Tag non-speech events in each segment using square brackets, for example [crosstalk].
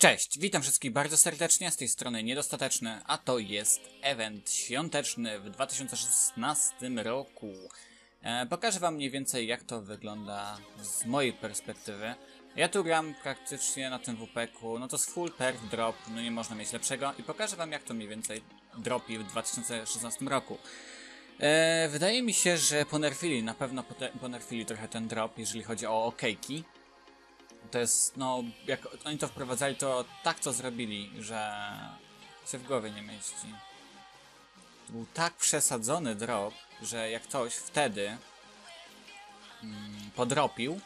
Cześć, witam wszystkich bardzo serdecznie, z tej strony Niedostateczny, a to jest event świąteczny w 2016 roku. E, pokażę wam mniej więcej jak to wygląda z mojej perspektywy. Ja tu gram praktycznie na tym WP-ku, no to jest full perk drop, no nie można mieć lepszego i pokażę wam jak to mniej więcej dropi w 2016 roku. E, wydaje mi się, że ponerfili, na pewno ponerfili trochę ten drop, jeżeli chodzi o okejki. To jest, no, jak oni to wprowadzali, to tak to zrobili, że się w głowie nie mieści. To był tak przesadzony drop, że jak ktoś wtedy mm, podropił,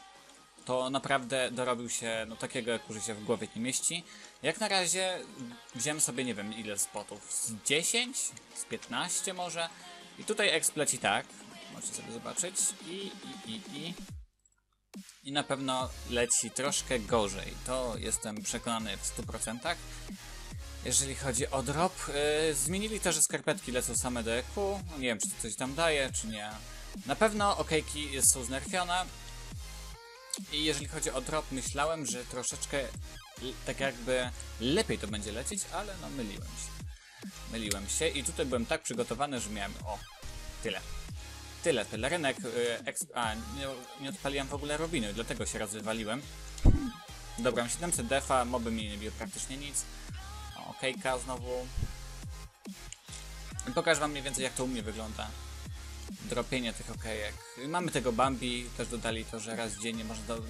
to naprawdę dorobił się no, takiego, jak się w głowie nie mieści. Jak na razie wziąłem sobie, nie wiem ile spotów, z 10, z 15 może. I tutaj exp leci tak, możecie sobie zobaczyć. I, i, i, i. I na pewno leci troszkę gorzej. To jestem przekonany w 100%. Jeżeli chodzi o drop, yy, zmienili to, że skarpetki lecą same do EQ. No nie wiem, czy to coś tam daje, czy nie. Na pewno okejki są znerfione. I jeżeli chodzi o drop, myślałem, że troszeczkę tak jakby lepiej to będzie lecieć, ale no myliłem się. Myliłem się i tutaj byłem tak przygotowany, że miałem o tyle. Tyle, tyle. Rynek, y, a nie, nie odpaliłem w ogóle Robiny, dlatego się rozwywaliłem. Dobra, mam 700 defa, moby mi nie biły praktycznie nic. Okejka znowu. Pokażę wam mniej więcej jak to u mnie wygląda. Dropienie tych okejek. Mamy tego Bambi, też dodali to, że raz dziennie można do,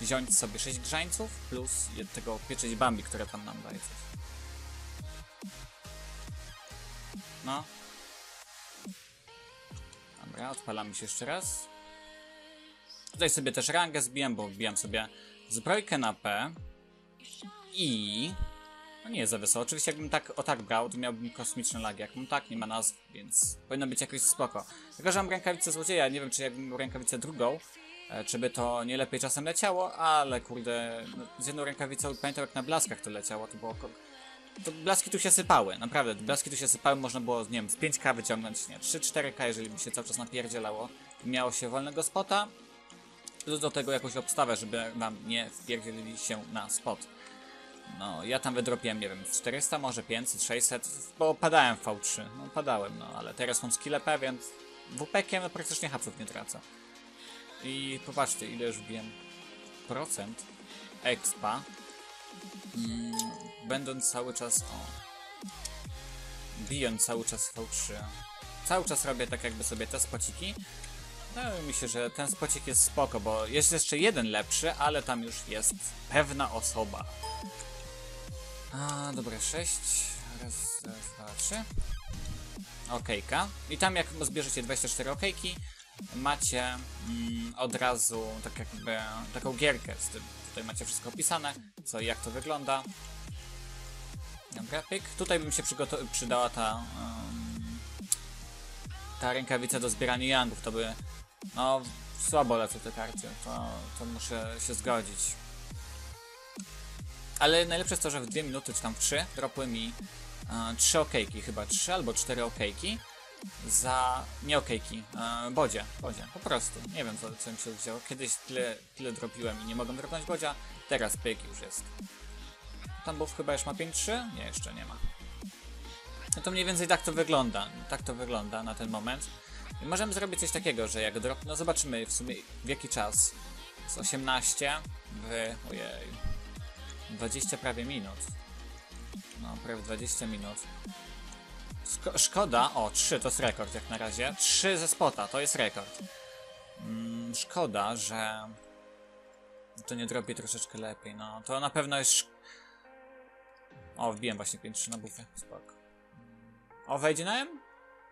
wziąć sobie 6 grzańców, plus tego pieczyć Bambi, które tam nam daje. No. Dobra, odpalamy się jeszcze raz. Tutaj sobie też rangę zbijam, bo wbijam sobie zbrojkę na P. I... No nie jest za wysoko. Oczywiście jakbym tak o tak brał, to miałbym kosmiczne lagi. Jak mam tak, nie ma nazw, więc powinno być jakoś spoko. Tylko, że mam rękawicę złodzieja, nie wiem czy jakbym miał rękawicę drugą, e, czy by to nie lepiej czasem leciało, ale kurde, no, z jedną rękawicą, pamiętam jak na blaskach to leciało, to było... blaski tu się sypały, naprawdę, blaski tu się sypały, można było, nie wiem, z 5k wyciągnąć, nie, 3-4k, jeżeli by się cały czas napierdzielało. Miało się wolnego spota, plus do tego jakąś obstawę, żeby wam nie wpierdzielili się na spot. No, ja tam wydropiłem, nie wiem, 400, może 500, 600, bo padałem w V3, no padałem, no, ale teraz mam skille P, więc WP-kiem no, praktycznie hapsów nie tracę. I popatrzcie, ile już wbiłem procent expa, mm, będąc cały czas, o, bijąc cały czas V3. Cały czas robię tak jakby sobie te spociki. No i myślę, że ten spocik jest spoko, bo jest jeszcze jeden lepszy, ale tam już jest pewna osoba. A, dobra, 6. Raz, raz, dwa, trzy. Okejka. I tam jak zbierzecie 24 okejki, macie mm, od razu tak jakby taką gierkę z tym. Tutaj macie wszystko opisane, co i jak to wygląda. Dobra, pyk. Tutaj bym się przydała ta em, ta rękawica do zbierania yangów, to by no słabo lecą te karty, to, to muszę się zgodzić. Ale najlepsze jest to, że w 2 minuty czy tam w 3 dropły mi e, 3 okejki, chyba 3 albo 4 okejki za nie okejki, e, po prostu. Nie wiem co, co mi się wzięło. Kiedyś tyle, tyle dropiłem i nie mogłem dropnąć bodzia, teraz pyk już jest. Tam był chyba już ma 5-3? Nie, jeszcze nie ma. No to mniej więcej tak to wygląda. Tak to wygląda na ten moment. I możemy zrobić coś takiego, że jak drop... No zobaczymy w sumie w jaki czas. Z 18 w... ojej... 20 prawie minut. No, prawie 20 minut. Szko szkoda... O, 3 to jest rekord jak na razie. 3 ze spota, to jest rekord. Mm, szkoda, że... To nie drobi troszeczkę lepiej, no. To na pewno jest... O, wbiłem właśnie 5-3 na bufie. Spoko. O, wejdzie na M?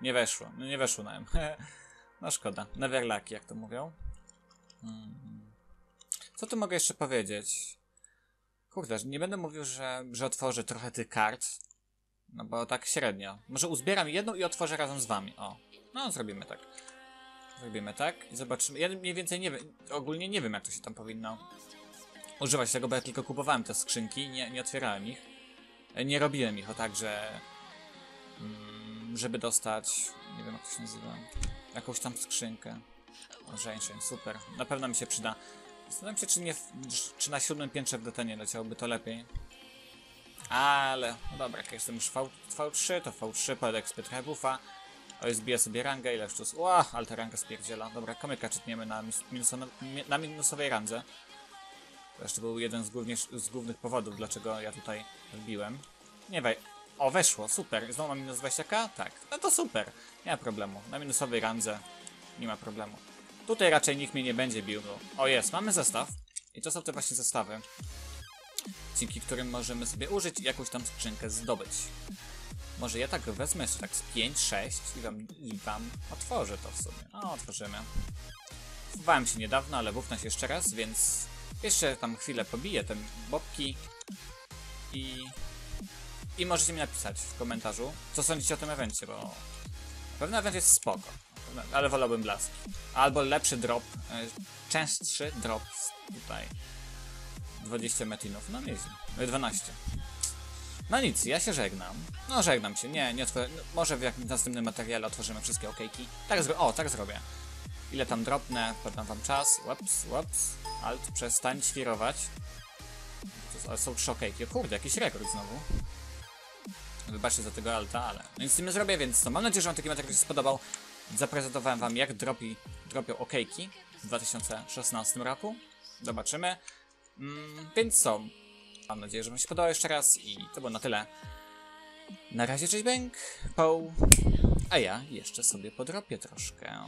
Nie weszło. No nie weszło na M. [laughs] no szkoda. Never lucky, jak to mówią. Mm. Co tu mogę jeszcze powiedzieć? Kurde, nie będę mówił, że, że otworzę trochę tych kart. No bo tak średnio. Może uzbieram jedną i otworzę razem z wami. O. No, zrobimy tak. Zrobimy tak i zobaczymy. Ja mniej więcej nie wiem. Ogólnie nie wiem, jak to się tam powinno używać tego, bo ja tylko kupowałem te skrzynki, nie, nie otwierałem ich. Nie robiłem ich o tak, że mm, żeby dostać, nie wiem jak to się nazywa, jakąś tam skrzynkę. Żeńszeń, super. Na pewno mi się przyda. Zastanawiam się, czy, nie, czy na siódmym piętrze w DT nie leciałoby to lepiej. Ale, no dobra, jak jestem już v, V3, to V3, podek z Buffa. O, zbiję sobie rangę, ile już Ła, ale ta ranga spierdziela. Dobra, komyka czytniemy na, mis- minusono- mi- na minusowej randze. Jeszcze był jeden z, głównie, z głównych powodów, dlaczego ja tutaj wbiłem. Nie wej... O, weszło, super. Znowu mam minus 20k? Tak. No to super. Nie ma problemu. Na minusowej randze nie ma problemu. Tutaj raczej nikt mnie nie będzie bił. Bo... O, jest, mamy zestaw. I to są te właśnie zestawy, dzięki którym możemy sobie użyć i jakąś tam skrzynkę zdobyć. Może ja tak wezmę jeszcze tak z 5-6 i wam, i wam otworzę to w sobie. No, otworzymy. Wbałem się niedawno, ale wówna się jeszcze raz, więc jeszcze tam chwilę pobiję te bobki i... I możecie mi napisać w komentarzu, co sądzicie o tym evencie, bo pewny event jest spoko, ale wolałbym blaski. Albo lepszy drop, e, częstszy drop tutaj 20 metinów, no nieźle, No i 12. No nic, ja się żegnam. No żegnam się, nie, nie otworzę, no, może w jakimś następnym materiale otworzymy wszystkie okejki. Tak zro o, tak zrobię. Ile tam dropnę, podam wam czas, łaps, łaps, alt, przestań świrować. Są- trzy okejki, kurde, jakiś rekord znowu. Wybaczcie za tego alta, ale no nic z tym nie zrobię, więc to mam nadzieję, że wam taki materiał się spodobał. Zaprezentowałem wam jak dropi, dropią okejki w 2016 roku. Zobaczymy. Mm, więc co? Mam nadzieję, że wam się podobało jeszcze raz i to było na tyle. Na razie, cześć Bęk, Poł, a ja jeszcze sobie podrobię troszkę.